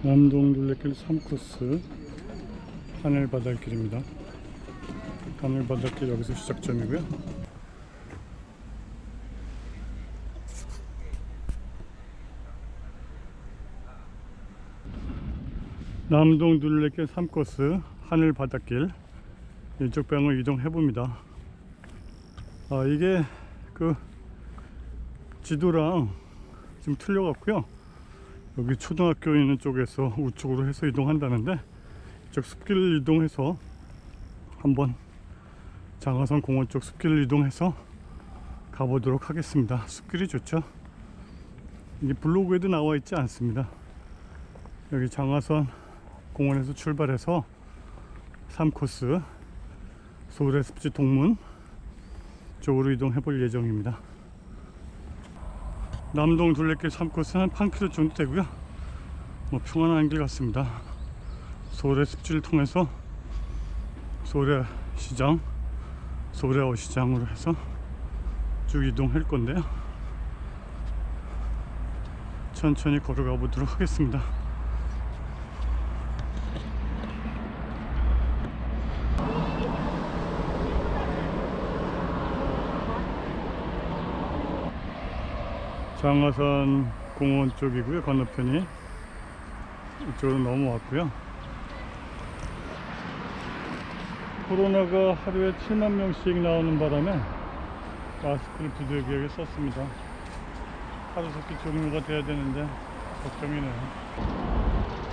남동 둘레길 3코스 하늘바닷길입니다. 하늘바닷길 여기서 시작점이고요. 남동 둘레길 3코스 하늘바닷길 이쪽 방을 이동해 봅니다. 아 이게 그 지도랑 좀 틀려갖고요. 여기 초등학교 있는 쪽에서 우측으로 해서 이동한다는데 이쪽 숲길을 이동해서 한번 장화선 공원 쪽 숲길을 이동해서 가보도록 하겠습니다. 숲길이 좋죠. 이게 블로그에도 나와 있지 않습니다. 여기 장화선 공원에서 출발해서 3코스 서울의 습지 동문 쪽으로 이동해 볼 예정입니다. 남동 둘레길 3코스는 한 8km 정도 되고요. 뭐 평안한 길 같습니다. 서울의 습지를 통해서 서울의 시장, 서울의 어시장으로 해서 쭉 이동할 건데요. 천천히 걸어가 보도록 하겠습니다. 장화산 공원 쪽이고요. 건너편이 이쪽으로 넘어왔고요. 코로나가 하루에 7만 명씩 나오는 바람에 마스크를 부득이하게 썼습니다. 하루속히 종료가 돼야 되는데 걱정이네요.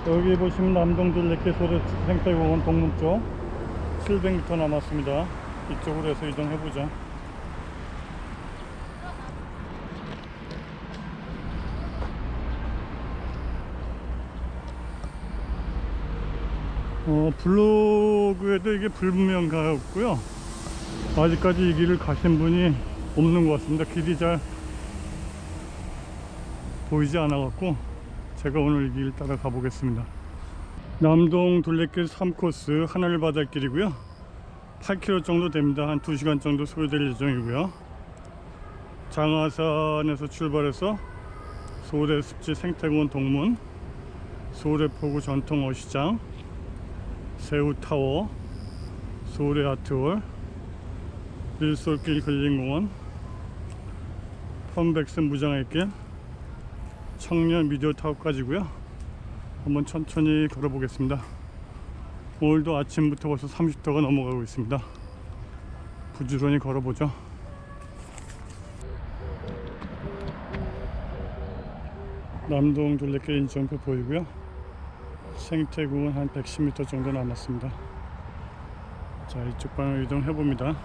여기 보시면 남동둘레길 소래 생태공원 동문 쪽 700m 남았습니다. 이쪽으로 해서 이동해보자. 어, 블로그에도 이게 불분명하였고요. 아직까지 이 길을 가신 분이 없는 것 같습니다. 길이 잘 보이지 않아 갖고 제가 오늘 이 길 따라 가보겠습니다. 남동 둘레길 3코스 하늘바닷길이고요. 8km 정도 됩니다. 한 2시간 정도 소요될 예정이고요. 장화산에서 출발해서 서울의 습지 생태공원 동문, 서울의 포구 전통 어시장, 새우타워, 서울의 아트홀, 밀솔길 근린공원, 펀백슨 무장의길, 청년 미디어 타워까지고요. 한번 천천히 걸어 보겠습니다. 오늘도 아침부터 벌써 30도가 넘어가고 있습니다. 부지런히 걸어보죠. 남동 둘레길 인천표 보이고요. 생태공원 한 110m 정도 남았습니다. 자 이쪽 방향 이동해 봅니다.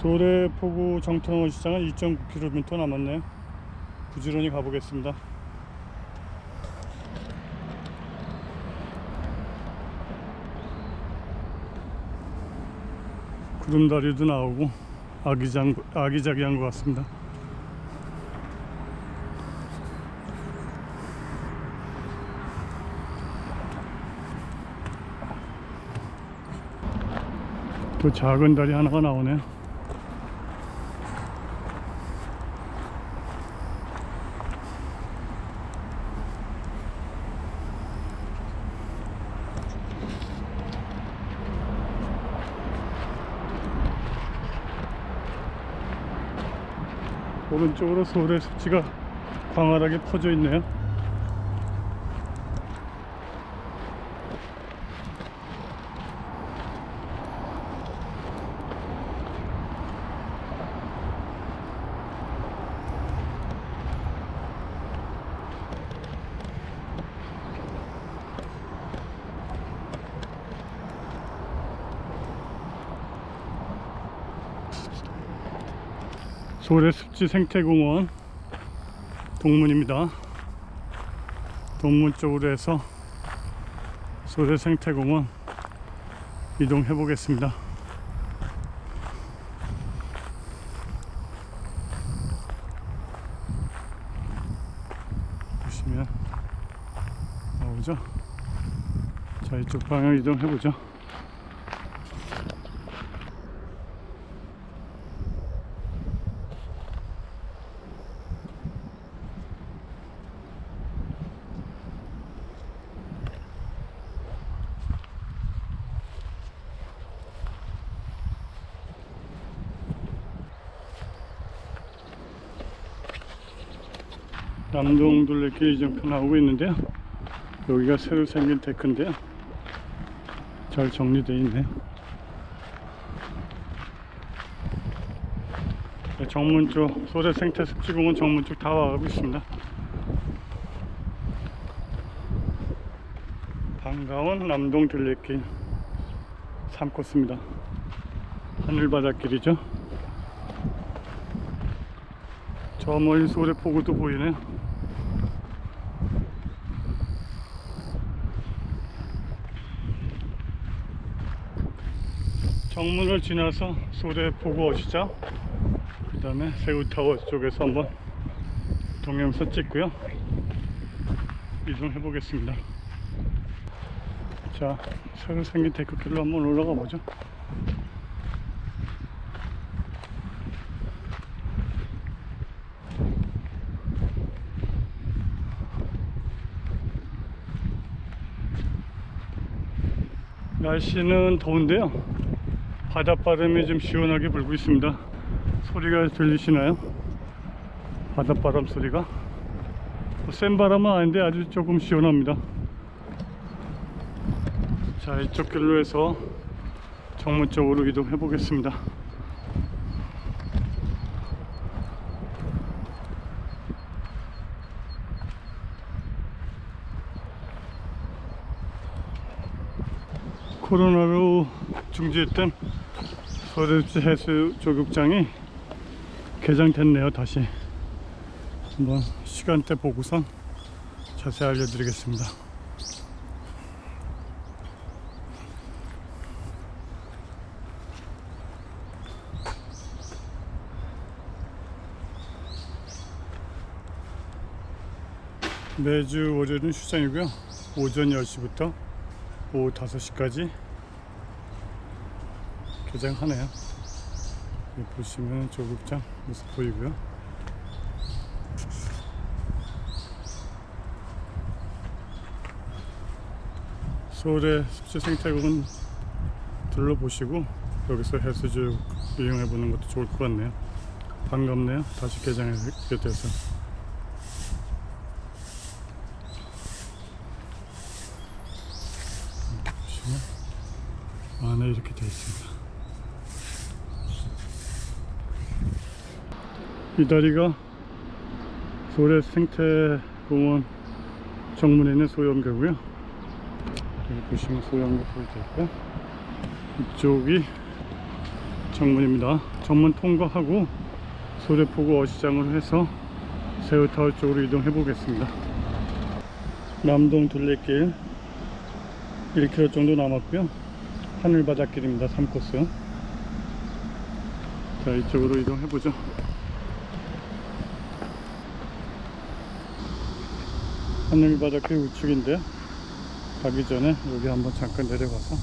소래포구 정통원 시장은 2.9km 남았네요. 부지런히 가보겠습니다. 구름다리도 나오고 아기장, 아기자기한 것 같습니다. 또 작은 다리 하나가 나오네요. 오른쪽으로 서울의 습지가 광활하게 퍼져 있네요. 서울의 습지 생태공원 동문입니다. 동문 쪽으로 해서 서울의 생태공원 이동해 보겠습니다. 보시면 나오죠? 자 이쪽 방향 이동해 보죠. 남동 둘레 길 이 정표 나오고 있는데요. 여기가 새로 생긴 데크인데요. 잘 정리되어 있네요. 네, 정문 쪽 소래 생태 습지공원 정문 쪽 다 와가고 있습니다. 반가운 남동 둘레길 3코스입니다. 하늘바닷길이죠. 저 멀리 소래 포구도 보이네요. 정문을 지나서 소래포구 어시장 그 다음에 새우타워 쪽에서 한번 동영상 찍고요. 이동해 보겠습니다. 자 새로 생긴 데크길로 한번 올라가 보죠. 날씨는 더운데요 바닷바람이 좀 시원하게 불고 있습니다. 소리가 들리시나요? 바닷바람 소리가? 뭐센 바람은 아닌데 아주 조금 시원합니다. 자 이쪽 길로 해서 정문 쪽으로 이동해 보겠습니다. 코로나로 중지했던 소래지 해수 조격장이 개장됐네요 다시. 한번 시간대 보고선 자세히 알려드리겠습니다. 매주 월요일은 휴장이고요. 오전 10시부터 오후 5시까지 개장하네요. 보시면 조국장 모습 보이고요. 서울의 습지 생태국은 둘러보시고 여기서 해수욕 이용해 보는 것도 좋을 것 같네요. 반갑네요. 다시 개장하게 돼서. 보시면 안에 이렇게 되어 있습니다 이 다리가 소래 생태공원 정문에 있는 소염교고요. 여기 보시면 소염교 보이죠 있고요. 이쪽이 정문입니다. 정문 통과하고 소래포구 어시장으로 해서 새우타워 쪽으로 이동해 보겠습니다. 남동 둘레길 1km 정도 남았고요. 하늘바닷길입니다. 3코스. 자, 이쪽으로 이동해 보죠. 하늘바닷길 우측인데 가기 전에 여기 한번 잠깐 내려가서.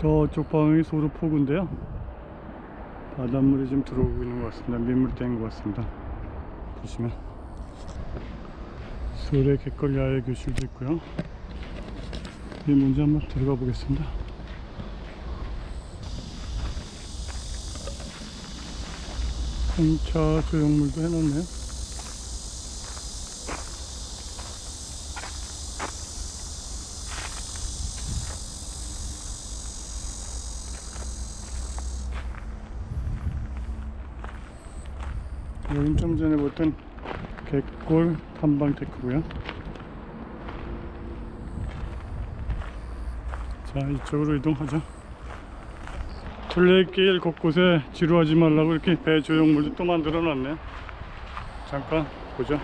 저쪽 방향이 소르포구인데요 바닷물이 좀 들어오고 있는 것 같습니다. 민물대인 것 같습니다. 보시면 소래 갯걸 야외 교실도 있고요. 이 먼저 한번 들어가 보겠습니다. 한차 조형물도 해놨네요. 여긴 좀 전에 봤던 갯골 탐방 테크고요. 자 이쪽으로 이동하죠. 둘레길 곳곳에 지루하지 말라고 이렇게 배 조형물도 또 만들어 놨네. 잠깐 보죠.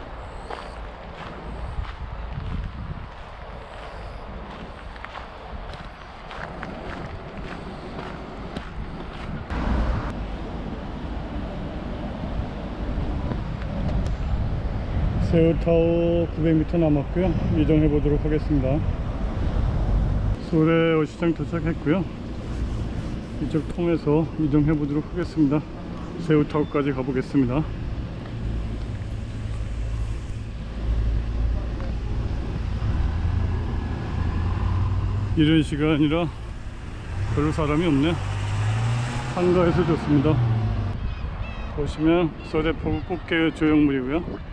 세우타워 900m 남았고요. 이동해 보도록 하겠습니다. 소래 어시장 도착했고요. 이쪽 통해서 이동해 보도록 하겠습니다. 새우타워까지 가보겠습니다. 이런 시간이라 별로 사람이 없네. 한가해서 좋습니다. 보시면 서대포구 꽃게 조형물이고요.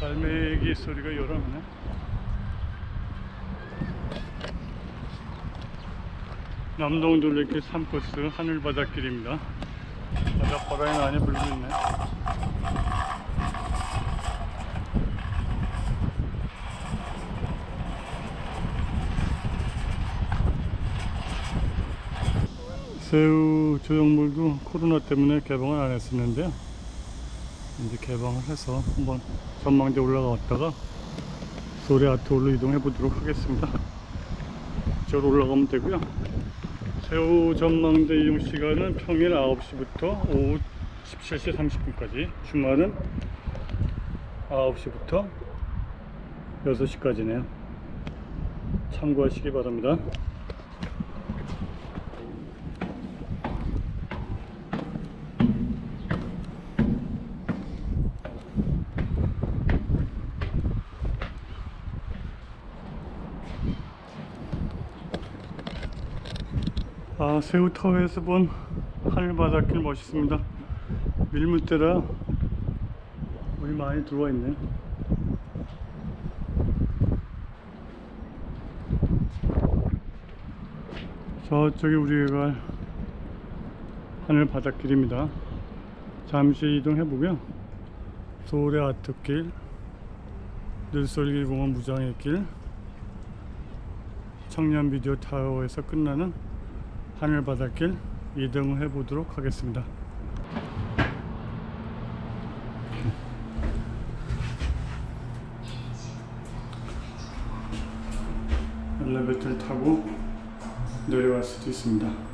갈매기 소리가 나네. 남동 둘레길 3코스 하늘바닷길입니다. 바닷바람이 많이 불고 있네. 새우 조형물도 코로나 때문에 개방을 안 했었는데요. 이제 개방을 해서 한번 전망대 올라갔다가 소리 아트홀로 이동해 보도록 하겠습니다. 저로 올라가면 되고요. 새우 전망대 이용 시간은 평일 9시부터 오후 17시 30분까지, 주말은 9시부터 6시까지네요. 참고하시기 바랍니다. 아, 새우터에서 본 하늘바닷길 멋있습니다. 밀물대라 물이 많이 들어와 있네. 저쪽이 우리가 갈 하늘바닷길입니다. 잠시 이동해 보고요. 서울의 아트길, 늘솔길 공원 무장의 길, 청년 비디오 타워에서 끝나는 하늘바닷길 이동해 보도록 하겠습니다. 엘리베이터를 타고 내려갈 수도 있습니다.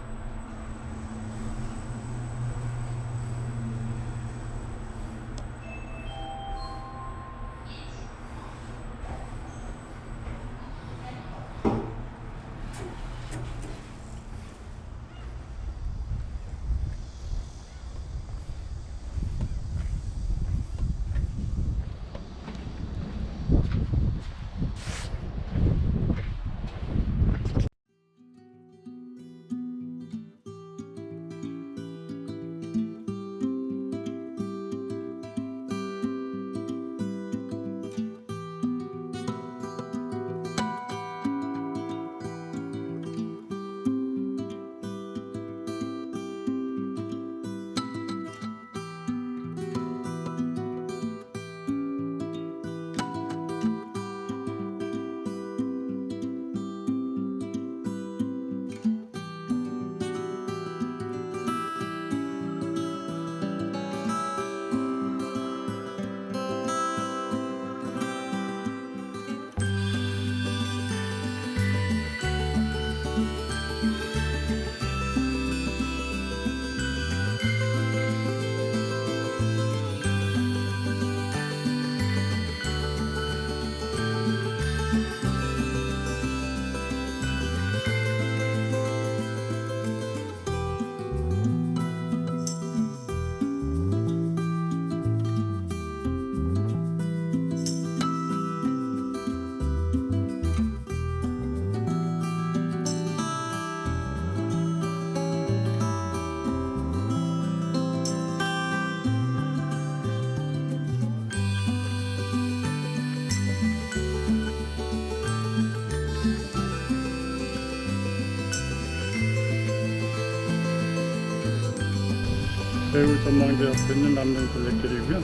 배울 전망대 옆에 있는 남동 둘레길이고요.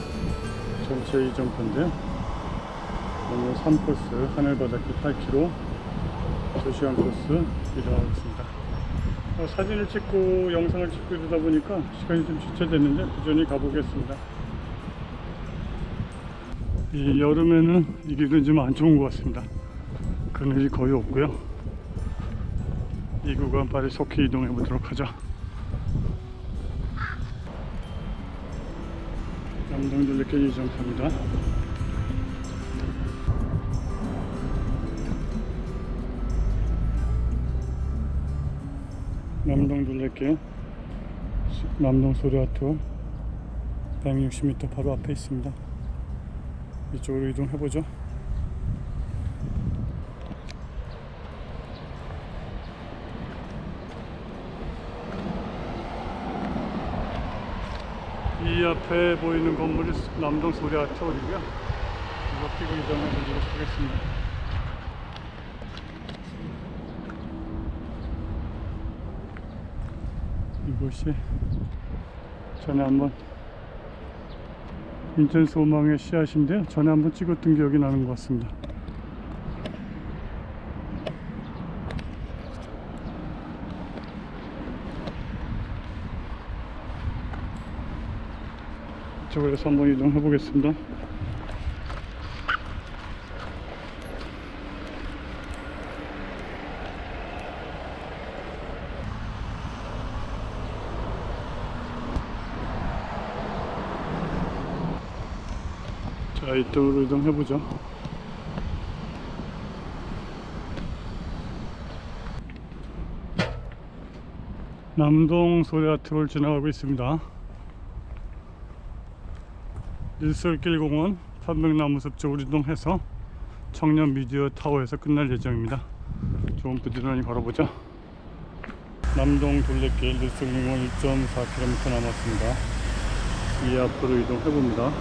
전체 이정표인데요. 오늘 3코스 하늘바닷길 8km 2시간 코스 이동하고 있습니다. 어, 사진을 찍고 영상을 찍고 이러다 보니까 시간이 좀 지체됐는데 부전히 가보겠습니다. 이 여름에는 이 길은 좀 안 좋은 것 같습니다. 그늘이 거의 없고요. 이 구간 빨리 속히 이동해 보도록 하죠. 남동둘레길 이정표입니다. 남동 둘레길 남동 소리아트 160m 바로 앞에 있습니다. 이쪽으로 이동해 보죠. 이 앞에 보이는 건물이 남동 소리아트 홀이고요. 이거 끼고 이동해 보도록 하겠습니다. 이곳이 전에 한번 인천 소망의 씨앗인데요. 전에 한번 찍었던 기억이 나는 것 같습니다. 이쪽으로 해서 한번 이동해 보겠습니다. 자, 이쪽으로 이동해 보죠. 남동 소리아트를 지나가고 있습니다. 일설길 공원 판명나무 숲 쪽으로 이동해서 청년 미디어 타워에서 끝날 예정입니다. 조금 부지런히 걸어보죠. 남동 둘레길 일설공원 1.4km 남았습니다. 이 앞으로 이동해 봅니다.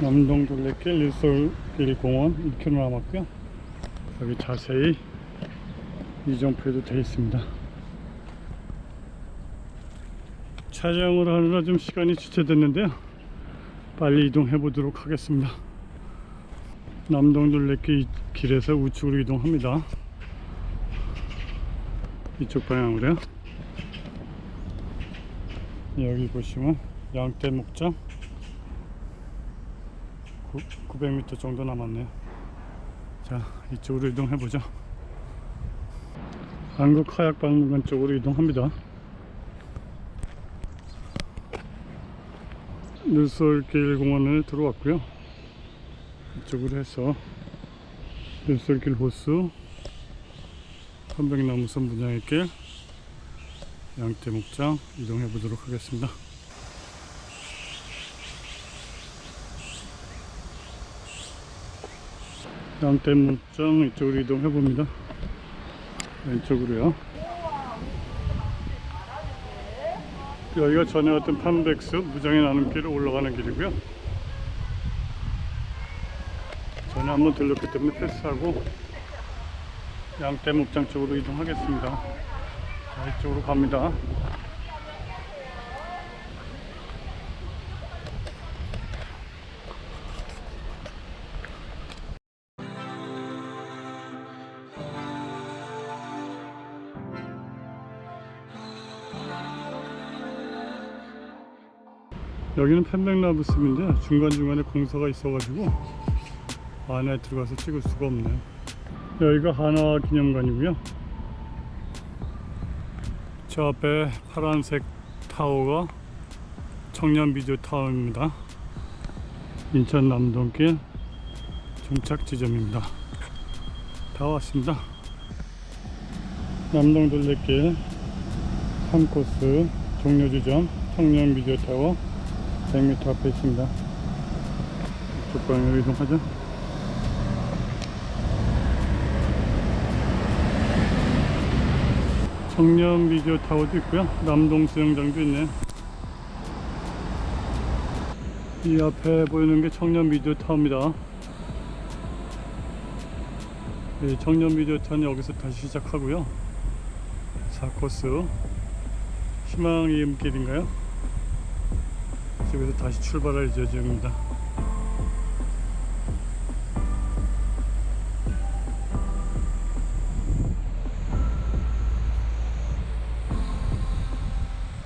남동 둘레길 일설길 공원 1km 남았고요. 여기 자세히 이정표도 되어 있습니다. 촬영을 하느라 좀 시간이 지체됐는데요. 빨리 이동해 보도록 하겠습니다. 남동 둘레길 길에서 우측으로 이동합니다. 이쪽 방향으로요. 여기 보시면 양떼 목장 900m 정도 남았네요. 자, 이쪽으로 이동해 보죠. 한국 카약 박물관 쪽으로 이동합니다. 늘솔길 공원을 들어왔고요. 이쪽으로 해서 늘솔길 호수, 한백나무선 분양의길, 양떼목장 이동해 보도록 하겠습니다. 양떼목장 이쪽으로 이동해 봅니다. 왼쪽으로요. 여기가 전에 왔던 판백스 무장의 나눔길을 올라가는 길이고요. 전에 한번 들렀기 때문에 패스하고 양떼 목장 쪽으로 이동하겠습니다. 자, 이쪽으로 갑니다. 여기는 펜백나무 숲인데 중간중간에 공사가 있어가지고 안에 들어가서 찍을 수가 없네요 여기가 한화 기념관이고요. 저 앞에 파란색 타워가 청년 비디오 타워입니다. 인천 남동길 종착 지점입니다. 다 왔습니다. 남동 둘레길 3코스 종료 지점 청년 비디오 타워 100m 앞에 있습니다. 이쪽 방향으로 이동하죠. 청년 비디오 타워도 있고요. 남동 수영장도 있네요. 이 앞에 보이는 게 청년 비디오 타워입니다. 이 청년 비디오 타워는 여기서 다시 시작하고요. 4코스 희망의 임길인가요? 집에서 다시 출발할 예정입니다.